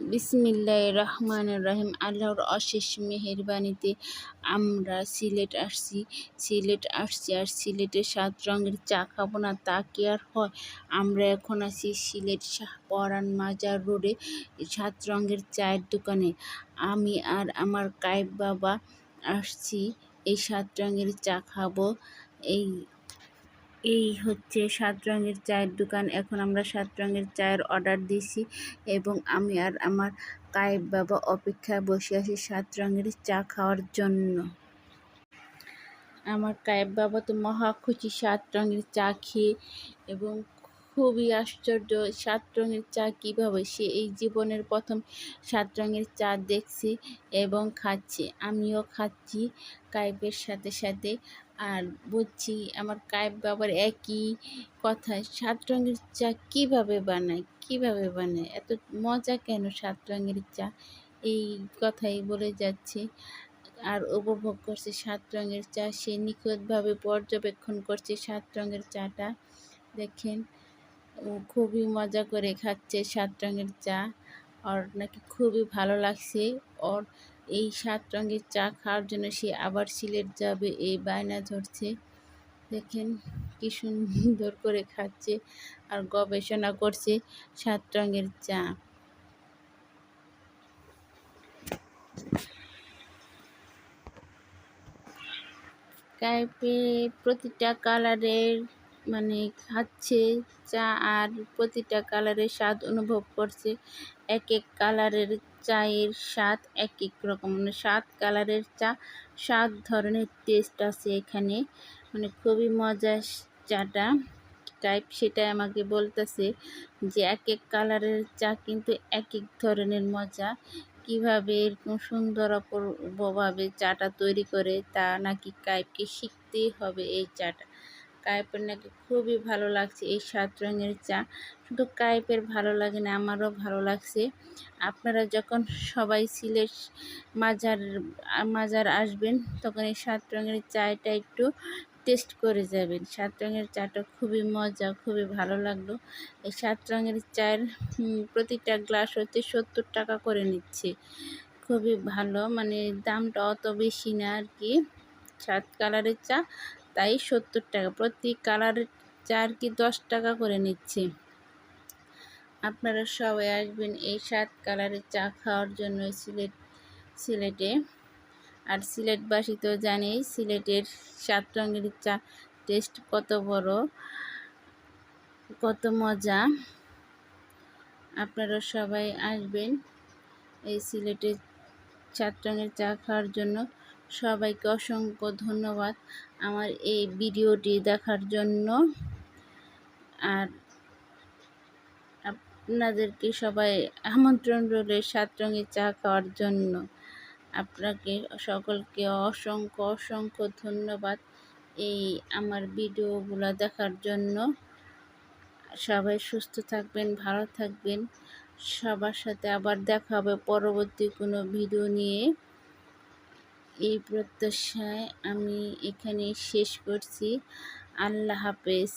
বিসমিল্লাহ রহমান রহিম। আল্লাহর অশেষ মেহেরবানিতে আমরা সিলেট আসছি। সিলেট আসছি আর সিলেটে সাত রঙের চা খাব না, তা কি আর হয়? আমরা এখন আছি সিলেট শাহপরান মাজার রোডে, সাত রঙের চায়ের দোকানে। আমি আর আমার কায়েব বাবা আসছি, এই সাত রঙের চা খাব। এই এই হচ্ছে সাত রঙের চায়ের দোকান। এখন আমরা সাত রঙের চায়ের অর্ডার দিছি এবং আমি আর আমার কায়েব বাবা অপেক্ষায় বসে আছি সাত রঙের চা খাওয়ার জন্য। আমার কায়েব বাবা তো মহা খুশি সাত রঙের চা খেয়ে এবং খুবই আশ্চর্য সাত রঙের চা কীভাবে সে এই জীবনের প্রথম সাত রঙের চা দেখছি এবং খাচ্ছি। আমিও খাচ্ছি কায়েবের সাথে সাথে আর বুঝছি আমার কায়েব বাবার একই কথা, সাত রঙের চা কীভাবে বানায় কীভাবে বানায়? এত মজা কেন সাত রঙের চা? এই কথাই বলে যাচ্ছে। আর উপভোগ করছে সাত রঙের চা, সে নিখুঁতভাবে পর্যবেক্ষণ করছে সাত রঙের চাটা। দেখেন, ও খুবই মজা করে খাচ্ছে সাত রঙের চা। ওর নাকি খুবই ভালো লাগছে। ওর এই সাত রঙের চা খাওয়ার জন্য সে আবার সিলেট যাবে। এই বায়না ধরছে। দেখেন কি সুন্দর করে খাচ্ছে আর গবেষণা করছে সাত রঙের চা। কাইপে প্রতিটা কালারের মানে খাচ্ছে, চা আর প্রতিটা কালারের স্বাদ অনুভব করছে। এক এক কালারের চায়ের স্বাদ এক এক রকম মানে সাত কালারের চা সাত ধরনের টেস্ট আছে এখানে। মানে খুবই মজা চাটা টাইপ সেটা আমাকে বলতেছে যে এক এক কালারের চা কিন্তু এক এক ধরনের মজা। কীভাবে এরকম সুন্দর অপূর্বভাবে চাটা তৈরি করে তা নাকি কাইপকে শিখতেই হবে এই চাটা। কাইপের নাকি খুবই ভালো লাগছে এই সাত রঙের চা। শুধু কাইপের ভালো লাগে না, আমারও ভালো লাগছে। আপনারা যখন সবাই সিলেট মাজার মাজার আসবেন, তখন এই সাত রঙের চাটা একটু টেস্ট করে যাবেন। সাত রঙের চাটা খুবই মজা, খুবই ভালো লাগল। এই সাত রঙের চায়ের প্রতিটা গ্লাস হচ্ছে সত্তর টাকা করে নিচ্ছে। খুবই ভালো মানে দামটা অত বেশি না আর কি। সাত কালারের চা তাই সত্তর টাকা। প্রতি কালারের চার কি দশ টাকা করে নিচ্ছে। আপনারা সবাই আসবেন এই সাত কালারের চা খাওয়ার জন্য সিলেট, সিলেটে। আর সিলেটবাসী তো জানেই, সিলেটের সাত রঙের চা টেস্ট কত বড়, কত মজা। আপনারা সবাই আসবেন এই সিলেটের সাত রঙের চা খাওয়ার জন্য। সবাইকে অসংখ্য ধন্যবাদ আমার এই ভিডিওটি দেখার জন্য। আর আপনাদেরকে সবাই আমন্ত্রণ রইল সাত রঙের চা খাওয়ার জন্য। আপনাকে সকলকে অসংখ্য অসংখ্য ধন্যবাদ এই আমার ভিডিওগুলো দেখার জন্য। সবাই সুস্থ থাকবেন, ভালো থাকবেন। সবার সাথে আবার দেখা হবে পরবর্তী কোনো ভিডিও নিয়ে। এই প্রত্যাশায় আমি এখানে শেষ করছি। আল্লাহ হাফেজ।